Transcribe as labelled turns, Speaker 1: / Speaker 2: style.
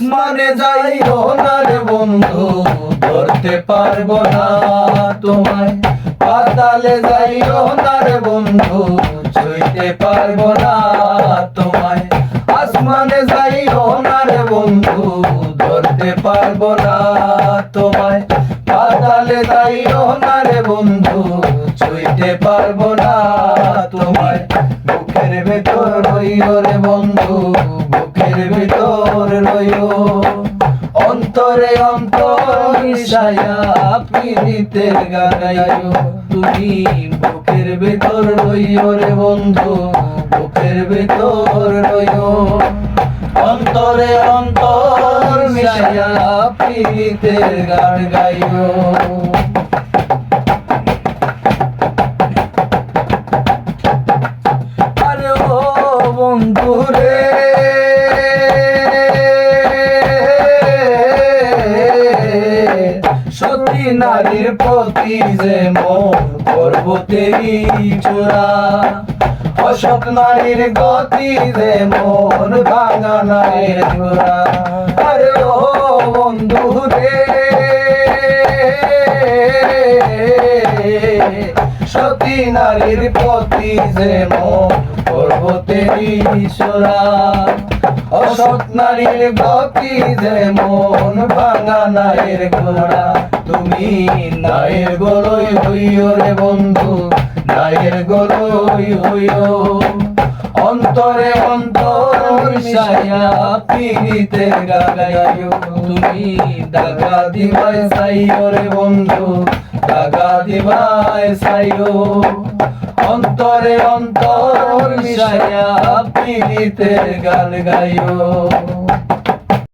Speaker 1: আসমানে যাই না রে বন্ধু, ধরতে পারব না তোমায়। পাতালে যাই না রে বন্ধু, ছুঁইতে পারব না তোমায়। আসমানে যাই না রে বন্ধু, ধরতে পারব না তোমায়। পাতালে যাই না রে বন্ধু, ছুঁইতে পারব না তোমায়। বুকের ভেতর রইও রে বন্ধু, বুকের ভেতর অন্তরে অন্তর মিশায়া পীড়িতের গাগাইও তুমি বুকের ভেতর রইও রে বন্ধু, বুকের ভেতর রইও। অন্তরে অন্তর মিশায়া পীড়িতের গান গাইও। নারীর প্রতি যে মন পর্বতেরই চূড়া। অসৎ নারীর গতি যে মন ভাঙা নারীর চূড়া। আরে ও বন্ধু রে, সতী নারীর প্রতি যে মন পর্বতেরই চূড়া। অসৎ নারীর গতি যে মন ভাঙা নারীর গোড়া তুমি নায়ের গলই হইও রে বন্ধু, নায়ের গলই হইও। অন্তরে অন্তর মিশাইয়া পীড়িতে গাগাইও। তুমি দাগা দিবাই সাইও রে বন্ধু, দাগা দিবাই সাইও অন্তরে অন্তর মিশাইয়া পীড়িতের গান গাইও।